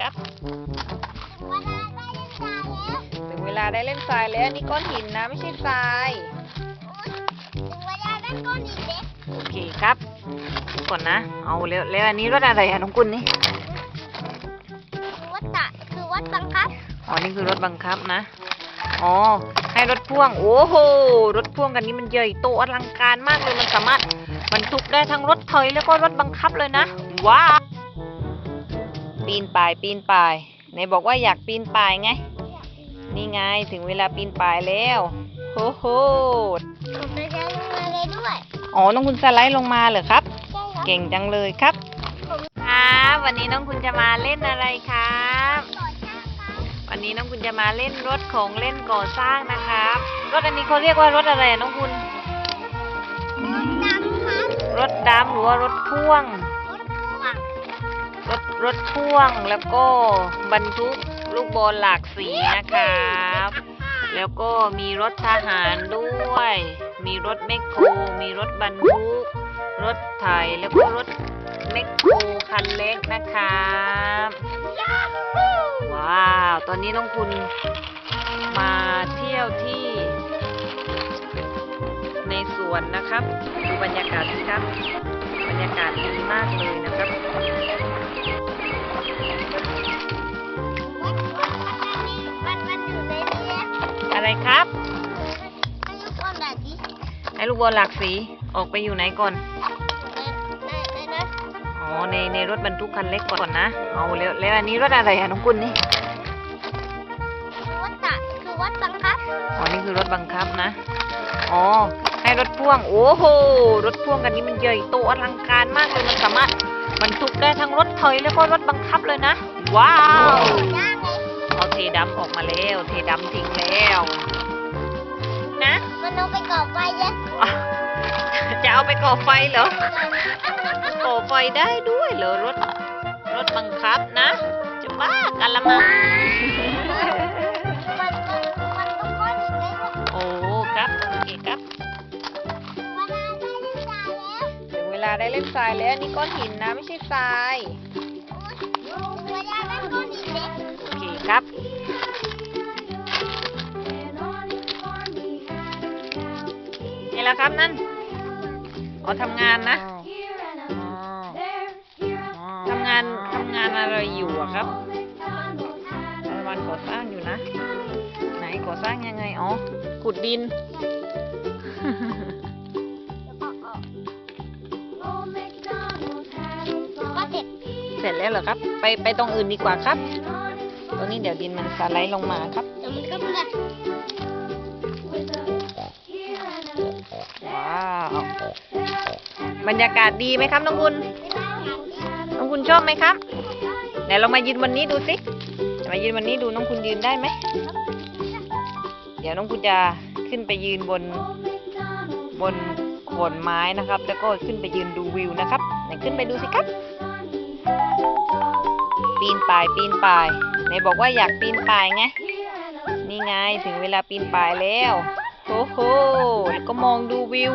ครับถึงเวลาได้เล่นทรายแล้วถึงเวลาได้เล่นทรายแล้วนี่ก้อนหินนะไม่ใช่ทรายถึงเวลาได้ก้อนหินเล็กโอเคครับก่อนนะ เอาแล้วแล้วอันนี้รถอะไรอะน้องกุลนี่คือวัดตะคือวัดบังคับอ๋อ นี่คือรถบังคับนะ อ๋อ ให้รถพ่วง โอ้โห รถพ่วงกันนี้มันใหญ่โตอลังการมากเลย มันสามารถบรรทุกได้ทั้งรถถอยแล้วก็รถบังคับเลยนะ ว้าว ปีนป่ายปีนป่ายไหนบอกว่าอยากปีนป่ายไง นี่ไงถึงเวลาปีนป่ายแล้วโอ้โหผมจะได้ลงมาเลยด้วยอ๋อน้องคุณสไลด์ลงมาเหรอครับ ใช่ครับเก่งจังเลยครับผมครับวันนี้น้องคุณจะมาเล่นอะไรครับ ก่อสร้างครับวันนี้น้องคุณจะมาเล่นรถของเล่นก่อสร้างนะครับ รถอันนี้เขาเรียกว่ารถอะไรอะน้องคุณดำครับรถดำหรือว่ารถพ่วง รถพ่วงแล้วก็บรรทุกลูกบอลหลากสีนะครับ แล้วก็มีรถทหารด้วย มีรถแมคโครมีรถบรรทุก รถไถแล้วก็รถแมคโครคันเล็กนะครับว้าว ตอนนี้น้องคุณมาเที่ยวที่ ในสวนนะครับดูบรรยากาศสิครับ บรรยากาศดีมากเลยนะครับ อยู่ในนี้อะไรครับให้ลูกบอลแบบนี้ให้ลูกบอลหลากสีออกไปอยู่ไหนก่อนในในนั้นอ๋อ ในในรถบรรทุกคันเล็กก่อนนะ เอาแล้วแล้วอันนี้รถอะไรอะน้องกุลนี่คือวัดตะคือวัดบังคับอ๋อ นี่คือรถบังคับนะ อ๋อ ให้รถพ่วง โอ้โห รถพ่วงกันนี้มันใหญ่โตอลังการมากเลย มันสามารถ บรรทุกได้ทั้งรถถอยแล้วก็รถบังคับเลยนะ ว้าวย่างเลยเอาเทดำออกมาแล้วเทดำทิ้งแล้ว นะมันเอาไปก่อไฟเยอะอะจะเอาไปก่อไฟเหรอก่อไฟได้ด้วยเหรอรถรถบังคับนะ จะบ้ากันละมั้ง ได้เล่นทรายแล้วถึงเลาได้เล่นนี่ก้อนหินนะไม่ใช่ทราย โอเคครับ นี่แหละครับนั่นอ๋อทำงานนะทำงานทำงานอะไรอยู่อะครับวันก่อสร้างอยู่นะ ไหนก่อสร้างยังไง อ๋อ ขุดดิน เสร็จแล้วเหรอครับ ไปไปตรงอื่นดีกว่าครับ ตรงนี้เดี๋ยวดินมันสไลด์ลงมาครับว้าวบรรยากาศดีไหมครับน้องคุณน้องคุณชอบไหมครับไหนเรามายืนวันนี้ดูสิมายืนวันนี้ดูน้องคุณยืนได้ไหมเดี๋ยวน้องคุณจะขึ้นไปยืนบนบนโขนไม้นะครับ แล้วก็ขึ้นไปยืนดูวิวนะครับไหนขึ้นไปดูสิครับ ปีนป่ายปีนป่ายไหนบอกว่าอยากปีนป่ายไง นี่ไงถึงเวลาปีนป่ายแล้วโอ้โหแล้วก็มองดูวิว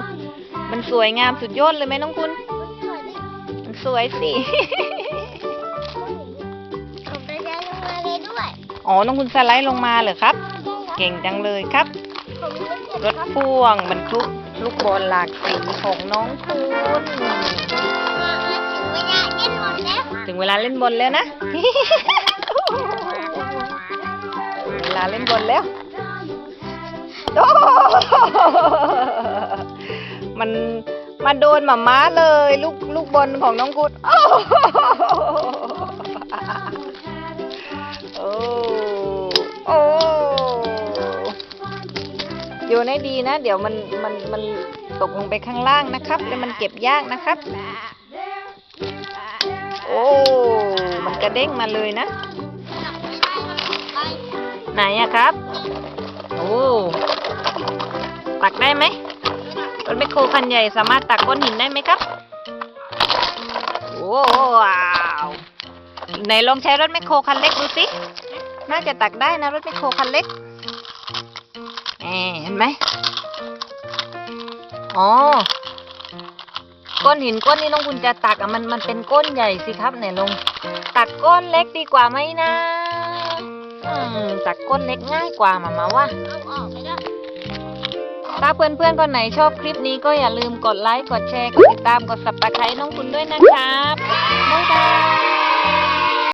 มันสวยงามสุดยอดเลยไหมน้องคุณ มันสวยสิผมจะได้ลงมาเลยด้วย อ๋อ น้องคุณสไลด์ลงมาเหรอครับ เก่งจังเลยครับผมไม่เก็บรถพ่วงบรรทุกลูกบอลหลากสีของน้องคุณถึ งเวลาเล่นหมดแล้วถึงเวลาเล่นบอลแล้วนะ เวลาเล่นบอลแล้วโอ้มันมาโดนหมาม้าเลย ลูกลูกบอลของน้องกุดโอ้โอ้โอ้โยนให้ดีนะ เดี๋ยวมันมันมันตกลงไปข้างล่างนะครับ แล้วมันเก็บยากนะครับ อ้ มันกระเด้งมาเลยนะ ไหนอะครับ โอ้ ตักได้ไหมรถแมคโครคันใหญ่สามารถตักก้อนหินได้ไหมครับ โอ้ว้าวไหนลองใช้รถแมคโครคันเล็กดูสิ น่าจะตักได้นะรถแมคโครคันเล็กเห็นไหม อ๋อ ก้อนหินก้อนนี้น้องคุณจะตักอะมันมันเป็นก้อนใหญ่สิครับไหนลง ตักก้อนเล็กดีกว่าไหมนะอืมตักก้นเล็กง่ายกว่ามามาว่าเอาออกไปด้วยถ้าเพื่อนๆคนไหนชอบคลิปนี้ก็อย่าลืมกดไลค์กดแชร์กดติดตามกด subscribe น้องคุณด้วยนะครับบ๊ายบาย